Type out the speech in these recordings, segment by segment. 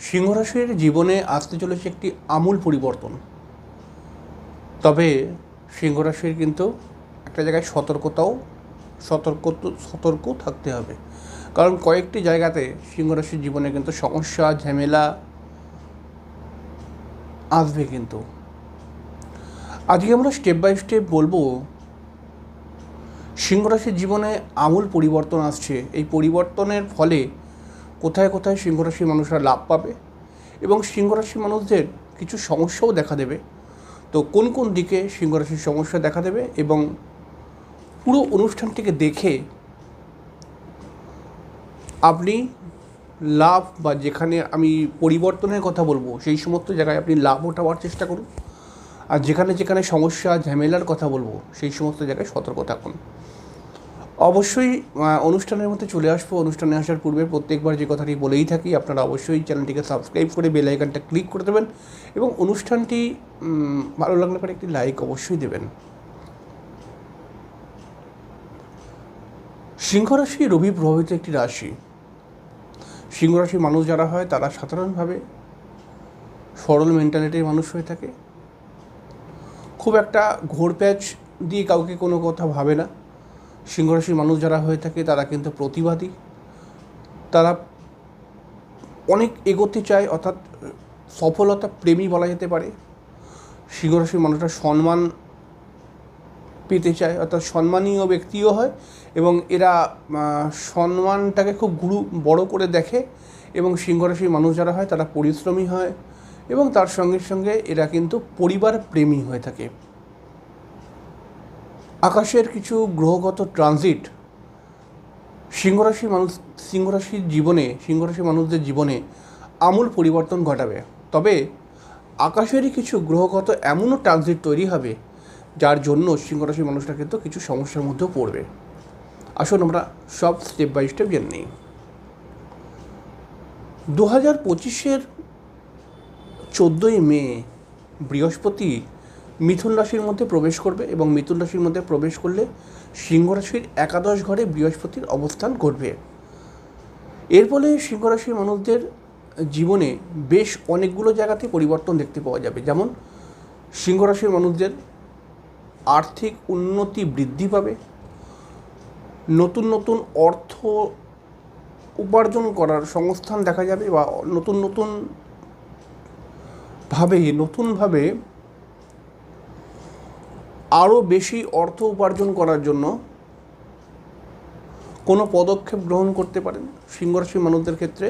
সিংহরাশির জীবনে আসতে চলেছে একটি আমূল পরিবর্তন। তবে সিংহরাশির কিন্তু একটা জায়গায় সতর্কতাও, সতর্ক সতর্ক থাকতে হবে। কারণ কয়েকটি জায়গাতে সিংহরাশির জীবনে কিন্তু সমস্যা, ঝামেলা আসবে কিন্তু। আজকে আমরা স্টেপ বাই স্টেপ বলব, সিংহরাশির জীবনে আমূল পরিবর্তন আসছে। এই পরিবর্তনের ফলে কোথায় কোথায় সিংহরাশির মানুষরা লাভ পাবে এবং সিংহরাশির মানুষদের কিছু সমস্যাও দেখা দেবে। তো কোন কোন দিকে সিংহরাশির সমস্যা দেখা দেবে এবং পুরো অনুষ্ঠানটিকে দেখে আপনি লাভ বা যেখানে আমি পরিবর্তনের কথা বলব, সেই সমস্ত জায়গায় আপনি লাভ ওঠাবার চেষ্টা করুন। আর যেখানে যেখানে সমস্যা, ঝামেলার কথা বলব, সেই সমস্ত জায়গায় সতর্ক থাকুন। অবশ্যই অনুষ্ঠানের মধ্যে চলে আসব। অনুষ্ঠানে আসার পূর্বে প্রত্যেকবার যে কথাটি বলেই থাকি, আপনারা অবশ্যই চ্যানেলটিকে সাবস্ক্রাইব করে বেল আইকনটা ক্লিক করে দেবেন এবং অনুষ্ঠানটি ভালো লাগলে পরে একটি লাইক অবশ্যই দেবেন। সিংহ রাশি রবি প্রভাবিত একটি রাশি। সিংহ রাশির মানুষ যারা হয়, তারা সাধারণভাবে সরল মেন্টালিটির মানুষ হয়ে থাকে। খুব একটা ঘোরপ্যাচ দিয়ে কাউকে কোনো কথা ভাবে না। সিংহরাশির মানুষ যারা হয়ে থাকে, তারা কিন্তু প্রতিবাদী। তারা অনেক এগোতে চায়, অর্থাৎ সফলতা প্রেমী বলা যেতে পারে। সিংহরাশির মানুষরা সম্মান পেতে চায়, অর্থাৎ সম্মানীয় ব্যক্তিও হয় এবং এরা সম্মানটাকে খুব গুরু, বড় করে দেখে এবং সিংহরাশির মানুষ যারা হয়, তারা পরিশ্রমী হয় এবং তার সঙ্গে সঙ্গে এরা কিন্তু পরিবার প্রেমী হয়ে থাকে। আকাশের কিছু গ্রহগত ট্রানজিট সিংহরাশি মানুষ সিংহরাশির জীবনে, সিংহরাশি মানুষদের জীবনে আমূল পরিবর্তন ঘটাবে। তবে আকাশেরই কিছু গ্রহগত এমনও ট্রানজিট তৈরি হবে, যার জন্য সিংহরাশি মানুষরা কিন্তু কিছু সমস্যার মধ্যেও পড়বে। আসুন আমরা সব স্টেপ বাই স্টেপ জেনে নিই। দু হাজার পঁচিশের চোদ্দোই মে বৃহস্পতি মিথুন রাশির মধ্যে প্রবেশ করবে এবং মিথুন রাশির মধ্যে প্রবেশ করলে সিংহ রাশির একাদশ ঘরে বৃহস্পতির অবস্থান ঘটবে। এর ফলে সিংহ রাশির মানুষদের জীবনে বেশ অনেকগুলো জায়গাতে পরিবর্তন দেখতে পাওয়া যাবে। যেমন, সিংহ রাশির মানুষদের আর্থিক উন্নতি বৃদ্ধি পাবে। নতুন নতুন অর্থ উপার্জন করার সংস্থান দেখা যাবে বা নতুন নতুন ভাবে, নতুনভাবে আরও বেশি অর্থ উপার্জন করার জন্য কোনো পদক্ষেপ গ্রহণ করতে পারেন সিংহরাশি মানুষদের ক্ষেত্রে।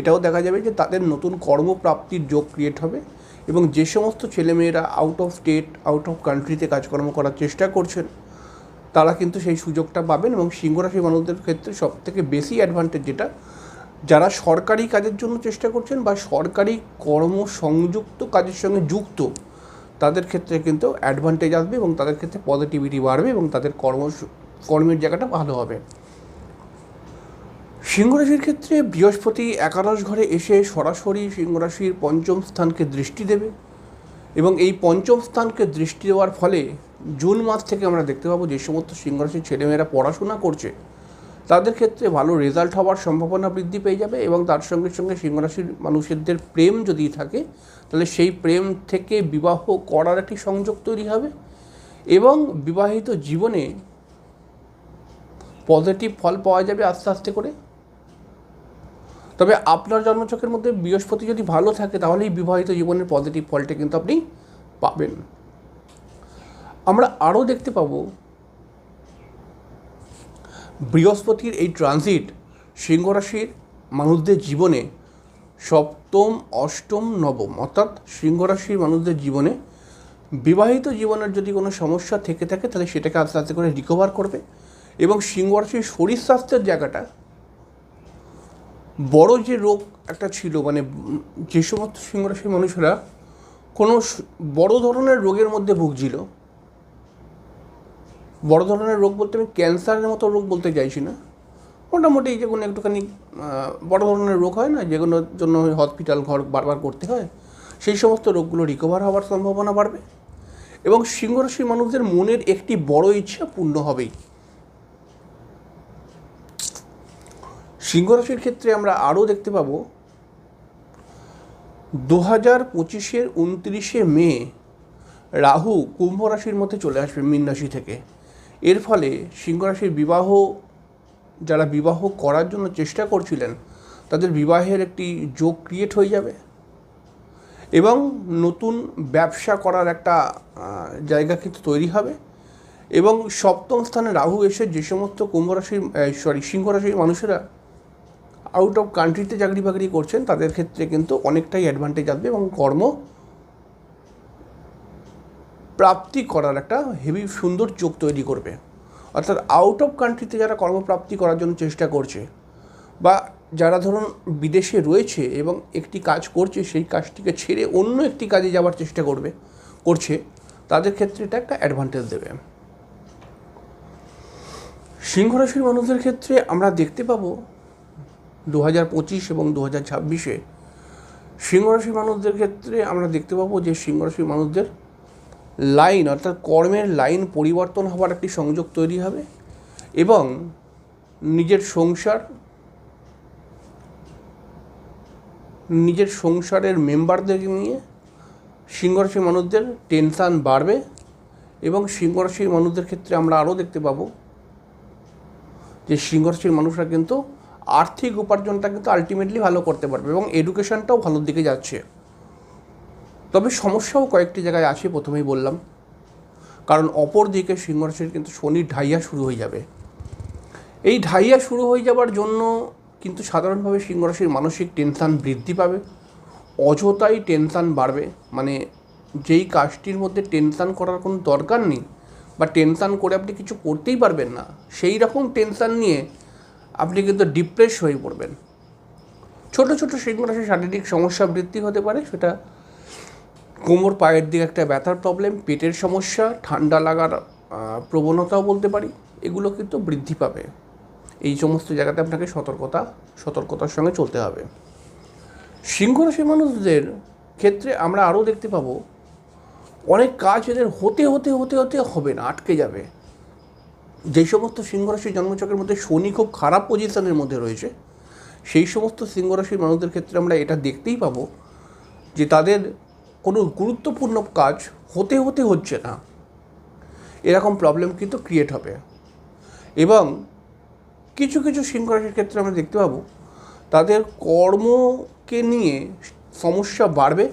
এটাও দেখা যাবে যে তাদের নতুন কর্মপ্রাপ্তির যোগ ক্রিয়েট হবে এবং যে সমস্ত ছেলেমেয়েরা out of state out of কান্ট্রিতে কাজকর্ম করার চেষ্টা করছেন, তারা কিন্তু সেই সুযোগটা পাবেন এবং সিংহরাশি মানুষদের ক্ষেত্রে সবথেকে বেশি অ্যাডভান্টেজ যেটা, যারা সরকারি কাজের জন্য চেষ্টা করছেন বা সরকারি কর্ম সংযুক্ত কাজের সঙ্গে যুক্ত তাদের ক্ষেত্রে কিন্তু অ্যাডভান্টেজ আসবে এবং তাদের ক্ষেত্রে পজিটিভিটি বাড়বে এবং তাদের কর্ম কর্মের জায়গাটা ভালো হবে। সিংহরাশির ক্ষেত্রে বৃহস্পতি একাদশ ঘরে এসে সরাসরি সিংহরাশির পঞ্চম স্থানকে দৃষ্টি দেবে এবং এই পঞ্চম স্থানকে দৃষ্টি দেওয়ার ফলে জুন মাস থেকে আমরা দেখতে পাবো যে সমস্ত সিংহরাশির ছেলেমেয়েরা পড়াশোনা করছে। তাদের ক্ষেত্রে ভালো রেজাল্ট হওয়ার সম্ভাবনা বৃদ্ধি পেয়ে যাবে এবং তার সঙ্গে সঙ্গে সিংহরাশির মানুষদের প্রেম যদি থাকে, তাহলে সেই প্রেম থেকে বিবাহ করার একটি সংযোগ তৈরি হবে এবং বিবাহিত জীবনে পজিটিভ ফল পাওয়া যাবে আস্তে আস্তে করে। তবে আপনার জন্মচকের মধ্যে বৃহস্পতি যদি ভালো থাকে, তাহলেই বিবাহিত জীবনের পজিটিভ ফলটা কিন্তু আপনি পাবেন। আমরা আরও দেখতে পাবো বৃহস্পতির এই ট্রানজিট সিংহ রাশির মানুষদের জীবনে সপ্তম, অষ্টম, নবম, অর্থাৎ সিংহ রাশির মানুষদের জীবনে বিবাহিত জীবনের যদি কোনো সমস্যা থেকে থাকে, তাহলে সেটাকে আস্তে আস্তে করে রিকভার করবে। এবং সিংহ রাশির শরীর স্বাস্থ্যের জায়গাটা বড় যে রোগ একটা ছিল মানে যে সমস্ত সিংহরাশির মানুষেরা কোনো বড় ধরনের রোগের মধ্যে ভুগছিল বড় ধরনের রোগ বলতে আমি ক্যান্সারের মতো রোগ বলতে চাইছি না। মোটামুটি যে কোনো একটুখানি বড় ধরনের রোগ হয় না যেগুলোর জন্য হসপিটাল ঘর বারবার করতে হয়, সেই সমস্ত রোগগুলো রিকভার হওয়ার সম্ভাবনা বাড়বে এবং সিংহরাশির মানুষদের মনের একটি বড় ইচ্ছা পূর্ণ হবেই। সিংহরাশির ক্ষেত্রে আমরা আরও দেখতে পাবো দু হাজার পঁচিশের উনত্রিশে মে রাহু কুম্ভ রাশির মধ্যে চলে আসবে মীন রাশি থেকে। এর ফলে সিংহ রাশির বিবাহ, যারা বিবাহ করার জন্য চেষ্টা করছিলেন, তাদের বিবাহের একটি যোগ ক্রিয়েট হয়ে যাবে এবং নতুন ব্যবসা করার একটা জায়গা কিন্তু তৈরি হবে এবং সপ্তম স্থানে রাহু এসে যে সমস্ত কুম্ভ রাশির সরি সিংহ রাশির মানুষেরা আউট অফ কান্ট্রিতে চাকরি বাকরি করছেন, তাদের ক্ষেত্রে কিন্তু অনেকটাই অ্যাডভান্টেজ আসবে এবং কর্ম প্রাপ্তি করার একটা হেভি সুন্দর চোখ তৈরি করবে। অর্থাৎ আউট অফ কান্ট্রিতে যারা কর্মপ্রাপ্তি করার জন্য চেষ্টা করছে বা যারা ধরুন বিদেশে রয়েছে এবং একটি কাজ করছে, সেই কাজটিকে ছেড়ে অন্য একটি কাজে যাওয়ার চেষ্টা করবে, করছে, তাদের ক্ষেত্রে এটা একটা অ্যাডভান্টেজ দেবে। সিংহ রাশির মানুষদের ক্ষেত্রে আমরা দেখতে পাবো দু হাজার পঁচিশ এবং দু হাজার ছাব্বিশে সিংহরাশির মানুষদের ক্ষেত্রে আমরা দেখতে পাবো যে সিংহরাশির মানুষদের লাইন অর্থাৎ কর্মের লাইন পরিবর্তন হওয়ার একটি সংযোগ তৈরি হবে এবং নিজের সংসার, নিজের সংসারের মেম্বারদেরকে নিয়ে সিংহরাশির মানুষদের টেনশান বাড়বে এবং সিংহরাশির মানুষদের ক্ষেত্রে আমরা আরও দেখতে পাবো যে সিংহরাশির মানুষরা কিন্তু আর্থিক উপার্জনটা কিন্তু আলটিমেটলি ভালো করতে পারবে এবং এডুকেশনটাও ভালোর দিকে যাচ্ছে। তবে সমস্যাও কয়েকটি জায়গায় আছে, প্রথমেই বললাম। কারণ অপর দিকে সিংহরাশির কিন্তু শনির ঢাইয়া শুরু হয়ে যাবে। এই ঢাইয়া শুরু হয়ে যাবার জন্য কিন্তু সাধারণভাবে সিংহরাশির মানসিক টেনশান বৃদ্ধি পাবে। অযথাই টেনশান বাড়বে। মানে যেই কাজটির মধ্যে টেনশান করার কোনো দরকার নেই বা টেনশান করে আপনি কিছু করতেই পারবেন না, সেই রকম টেনশান নিয়ে আপনি কিন্তু ডিপ্রেস হয়ে পড়বেন। ছোট ছোট সিংহরাশির শারীরিক সমস্যা বৃদ্ধি হতে পারে, সেটা কোমর পায়ের দিকে একটা ব্যথার প্রবলেম পেটের সমস্যা, ঠান্ডা লাগার প্রবণতাও বলতে পারি, এগুলো কিন্তু বৃদ্ধি পাবে। এই সমস্ত জায়গাতে আপনাকে সতর্কতা, সতর্কতার সঙ্গে চলতে হবে। সিংহ রাশির মানুষদের ক্ষেত্রে আমরা আরও দেখতে পাবো, অনেক কাজ এদের হতে হতে হতে হতে হবে না, আটকে যাবে। যে সমস্ত সিংহরাশির জন্মচক্রের মধ্যে শনি খুব খারাপ পজিশনের মধ্যে রয়েছে, সেই সমস্ত সিংহরাশির মানুষদের ক্ষেত্রে আমরা এটা দেখতেই পাবো যে তাদের কোনো গুরুত্বপূর্ণ কাজ হতে হতে হচ্ছে না। এরকম প্রবলেম কিন্তু ক্রিয়েট হবে। এবং কিছু কিছু সিংহরাশির ক্ষেত্রে আমরা দেখতে পাবো, তাদের কর্মকে নিয়ে সমস্যা বাড়বে,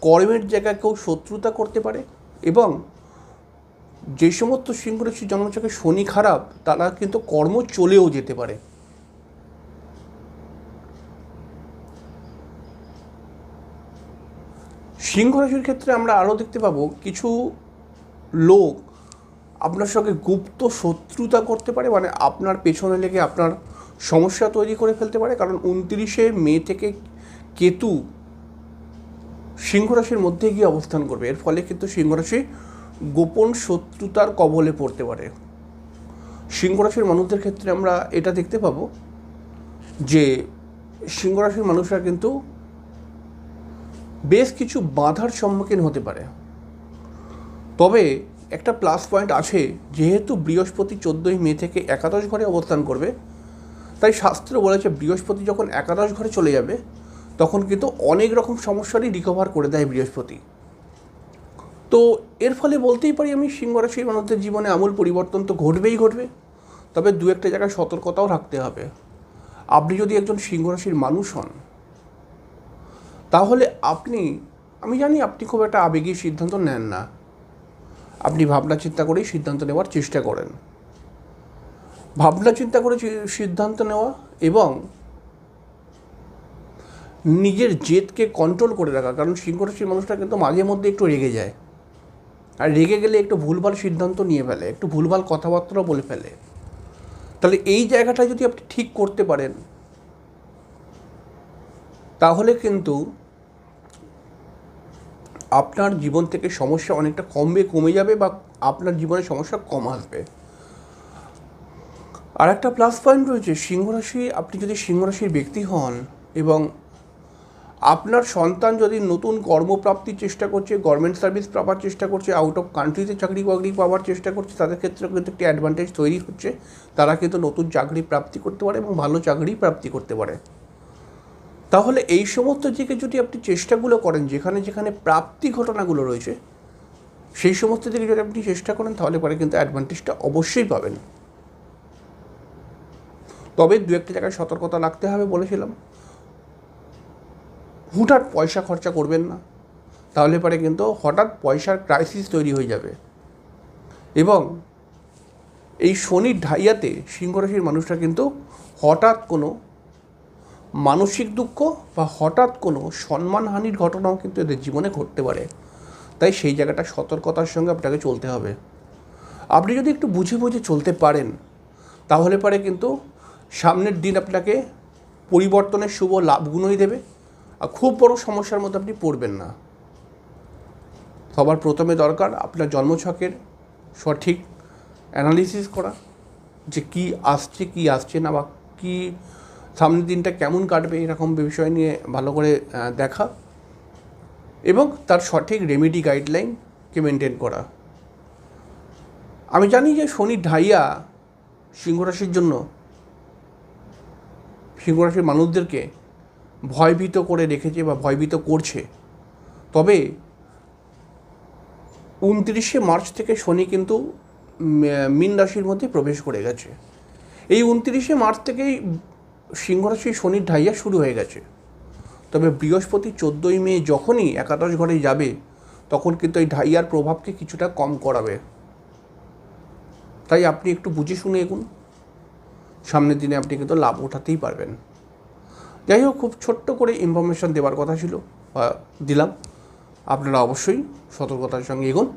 কর্মের জায়গায় কেউ শত্রুতা করতে পারে এবং যে সমস্ত সিংহরাশির জন্মচক্রে শনি খারাপ, তারা কিন্তু কর্ম চলেও যেতে পারে। সিংহ রাশির ক্ষেত্রে আমরা আরও দেখতে পাবো কিছু লোক আপনার সঙ্গে গুপ্ত শত্রুতা করতে পারে মানে আপনার পেছনে লেগে আপনার সমস্যা তৈরি করে ফেলতে পারে। কারণ উনত্রিশে মে থেকে কেতু সিংহ রাশির মধ্যে গিয়ে অবস্থান করবে। এর ফলে কিন্তু সিংহ রাশি গোপন শত্রুতার কবলে পড়তে পারে। সিংহ রাশির মানুষদের ক্ষেত্রে আমরা এটা দেখতে পাবো যে সিংহ রাশির মানুষরা কিন্তু বেশ কিছু বাধার সম্মুখীন হতে পারে। তবে একটা প্লাস পয়েন্ট আছে, যেহেতু বৃহস্পতি চোদ্দোই মে থেকে একাদশ ঘরে অবস্থান করবে, তাই শাস্ত্র বলেছে বৃহস্পতি যখন একাদশ ঘরে চলে যাবে, তখন কিন্তু অনেক রকম সমস্যারই রিকভার করে দেয় বৃহস্পতি। তো এর ফলে বলতেই পারি আমি, সিংহ রাশির মানুষদের জীবনে আমূল পরিবর্তন তো ঘটবেই ঘটবে, তবে দু একটা জায়গায় সতর্কতাও রাখতে হবে। আপনি যদি একজন সিংহ রাশির মানুষ হন তাহলে আপনি, আমি জানি আপনি খুব একটা আবেগী সিদ্ধান্ত নেন না। আপনি ভাবনা চিন্তা করেই সিদ্ধান্ত নেওয়ার চেষ্টা করেন। ভাবনা চিন্তা করে সিদ্ধান্ত নেওয়া এবং নিজের জেদকে কন্ট্রোল করে রাখা, কারণ সিংহ রাশির মানুষটা কিন্তু মাঝে মধ্যে একটু রেগে যায়। আর রেগে গেলে একটু ভুলভাল সিদ্ধান্ত নিয়ে ফেলে, একটু ভুলভাল কথাবার্তা বলে ফেলে। তাহলে এই জায়গাটা যদি আপনি ঠিক করতে পারেন তাহলে কিন্তু আপনার জীবন থেকে সমস্যা অনেকটা কমবে, কমে যাবে বা আপনার জীবনে সমস্যা কম আসবে। আর একটা প্লাস পয়েন্ট রয়েছে সিংহরাশি আপনি যদি সিংহরাশির ব্যক্তি হন এবং আপনার সন্তান যদি নতুন কর্মপ্রাপ্তির চেষ্টা করছে গভর্নমেন্ট সার্ভিস পাওয়ার চেষ্টা করছে আউট অফ কান্ট্রিতে চাকরি বাকরি পাওয়ার চেষ্টা করছে, তাদের ক্ষেত্রে কিন্তু একটি অ্যাডভান্টেজ তৈরি হচ্ছে। তারা কিন্তু নতুন চাকরি প্রাপ্তি করতে পারে এবং ভালো চাকরি প্রাপ্তি করতে পারে। তাহলে এই সমস্ত দিকে যদি আপনি চেষ্টাগুলো করেন, যেখানে যেখানে প্রাপ্তি ঘটনাগুলো রয়েছে, সেই সমস্ত দিকে যদি আপনি চেষ্টা করেন, তাহলে পরে কিন্তু অ্যাডভান্টেজটা অবশ্যই পাবেন। তবে দু একটা জায়গায় সতর্কতা রাখতে হবে বলেছিলাম। হুটহাট পয়সা খরচা করবেন না। তাহলে পরে কিন্তু হঠাৎ পয়সার ক্রাইসিস তৈরি হয়ে যাবে। এবং এই শনির ঢাইয়াতে সিংহরাশির মানুষরা কিন্তু হঠাৎ কোনো মানসিক দুঃখ বা হঠাৎ কোনো সম্মানহানির ঘটনাও কিন্তু এদের জীবনে ঘটতে পারে। তাই সেই জায়গাটা সতর্কতার সঙ্গে আপনাকে চলতে হবে। আপনি যদি একটু বুঝে বুঝে চলতে পারেন, তাহলে পরে কিন্তু সামনের দিন আপনাকে পরিবর্তনের শুভ লাভগুলোই দেবে আর খুব বড় সমস্যার মধ্যে আপনি পড়বেন না। সবার প্রথমে দরকার আপনার জন্মছকের সঠিক অ্যানালিসিস করা যে কি আসছে কি আসছে না বা কী সামনের দিনটা কেমন কাটবে এরকম বিষয় নিয়ে ভালো করে দেখা এবং তার সঠিক রেমেডি গাইডলাইনকে মেনটেন করা। আমি জানি যে শনি ঢাইয়া সিংহরাশির জন্য সিংহরাশির মানুষদেরকে ভয়ভীত করে রেখেছে বা ভয়ভীত করছে। তবে উনত্রিশে মার্চ থেকে শনি কিন্তু মীন রাশির মধ্যে প্রবেশ করে গেছে। এই উনত্রিশে মার্চ থেকেই সিংহরাশি শনির ঢাইয়া শুরু হয়ে গেছে। তবে বৃহস্পতি চোদ্দোই মে যখনই একাদশ ঘরে যাবে, তখন কিন্তু এই ঢাইয়ার প্রভাবকে কিছুটা কম করাবে। তাই আপনি একটু বুঝে শুনে এগুন। সামনের দিনে আপনি কিন্তু লাভ ওঠাতেই পারবেন। যাই হোক, খুব ছোট্ট করে ইনফরমেশন দেওয়ার কথা ছিল, বা দিলাম। আপনারা অবশ্যই সতর্কতার সঙ্গে এগোন।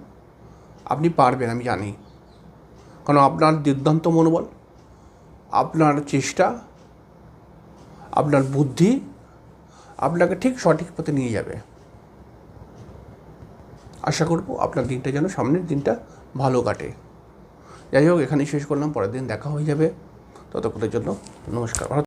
আপনি পারবেন, আমি জানি। কারণ আপনার দুর্দান্ত মনোবল, আপনার চেষ্টা আপনার বুদ্ধি আপনাকে ঠিক সঠিক পথে নিয়ে যাবে। আশা করব আপনার দিনটা যেন সামনের দিনটা ভালো কাটে। যাই হোক, এখানেই শেষ করলাম। পরের দিন দেখা হয়ে যাবে। ততক্ষণের জন্য নমস্কার।